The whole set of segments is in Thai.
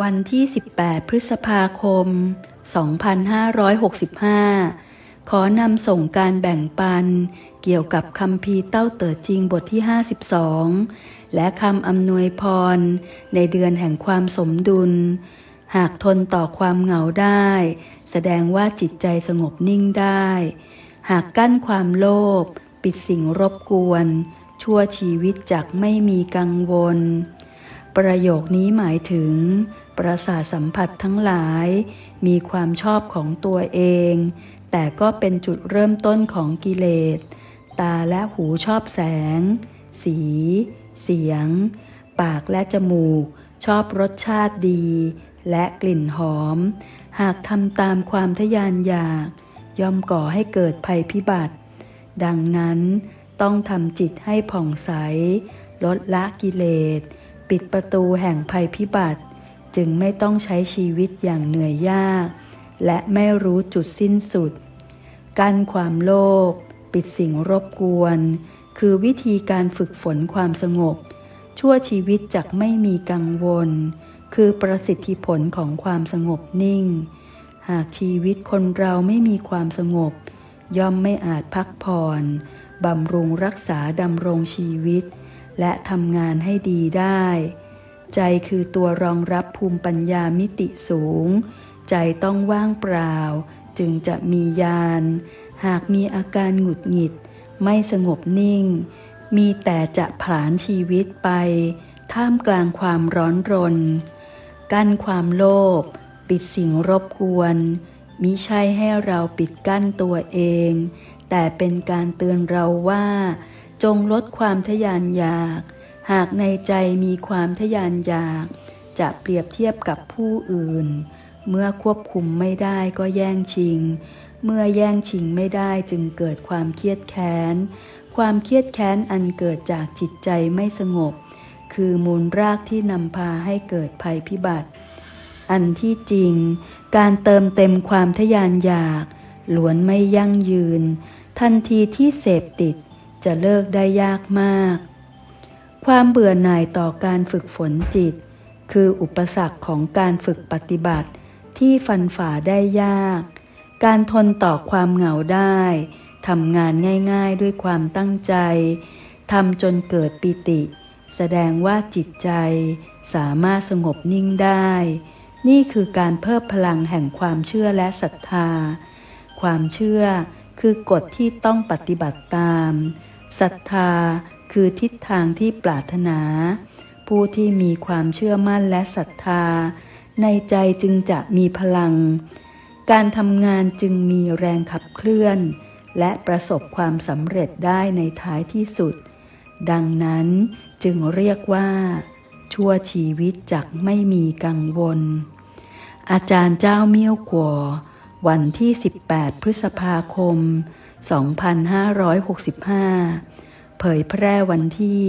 วันที่ 18 พฤษภาคม 2565 ขอนำส่งการแบ่งปัน เกี่ยวกับคำพีเต้าเต๋อจริงบทที่ 52 และคำอำนวยพร ในเดือนแห่งความสมดุล หากทนต่อความเหงาได้ แสดงว่าจิตใจสงบนิ่งได้ หากกั้นความโลภปิดสิ่งรบกวน ชั่วชีวิตจากไม่มีกังวล ประโยคนี้หมายถึง ประสาทสัมผัสทั้งหลาย มีความชอบของตัวเอง แต่ก็เป็นจุดเริ่มต้นของกิเลส ตาและหูชอบแสง สี เสียง ปากและจมูก ชอบรสชาติดี และกลิ่นหอม หากทำตามความทะยานอยาก ย่อมก่อให้เกิดภัยพิบัติ ดังนั้นต้องทำจิตให้ผ่องใส ลดละกิเลส ปิดประตูแห่งภัยพิบัติ จึงไม่ต้องใช้ชีวิตอย่างเหนื่อยยาก และไม่รู้จุดสิ้นสุด กั้นความโลภปิดสิ่งรบกวน คือวิธีการฝึกฝนความสงบ ชั่วชีวิตจากไม่มีกังวล คือประสิทธิผลของความสงบนิ่ง หากชีวิตคนเราไม่มีความสงบ ย่อมไม่อาจพักผ่อนบำรุงรักษาดำรงชีวิต และทำงานให้ดีได้ ใจคือตัวรองรับภูมิปัญญามิติสูง ใจต้องว่างเปล่า จึงจะมียานหากมีอาการหงุดหงิด ไม่สงบนิ่ง มีแต่จะผลาญชีวิตไป ท่ามกลางความร้อนรน กั้นความโลภ ปิดสิ่งรบกวน มิใช่ให้เราปิดกั้นตัวเอง แต่เป็นการเตือนเราว่า จงลดความทะยานอยาก หากในใจมีความทะยานอยาก จะเปรียบเทียบกับผู้อื่น เมื่อควบคุมไม่ได้ก็แย่งชิง เมื่อแย่งชิงไม่ได้จึงเกิดความเครียดแค้น ความเครียดแค้นอันเกิดจากจิตใจไม่สงบ คือมูลรากที่นำพาให้เกิดภัยพิบัติ อันที่จริง การเติมเต็มความทะยานอยากล้วนไม่ยั่งยืน ทันทีที่เสพติด จะเลิกได้ยากมาก ความเบื่อหน่ายต่อการฝึกฝนจิต คืออุปสรรคของการฝึกปฏิบัติที่ฟันฝ่าได้ยาก การทนต่อความเหงาได้ทำงานง่ายๆด้วยความตั้งใจทำจนเกิดปิติ แสดงว่าจิตใจสามารถสงบนิ่งได้ นี่คือการเพิ่มพลังแห่งความเชื่อและศรัทธา ความเชื่อคือกฎที่ต้องปฏิบัติตาม ศรัทธาคือทิศทางที่ปรารถนา ผู้ที่มีความเชื่อมั่นและศรัทธา ในใจจึงจะมีพลัง การทำงานจึงมีแรงขับเคลื่อน และประสบความสำเร็จได้ในท้ายที่สุด ดังนั้นจึงเรียกว่า ชั่วชีวิตจักไม่มีกังวล อาจารย์เจ้าเมี่ยวกัววันที่ 18 พฤษภาคม 2565 เผยแพร่วันที่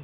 1564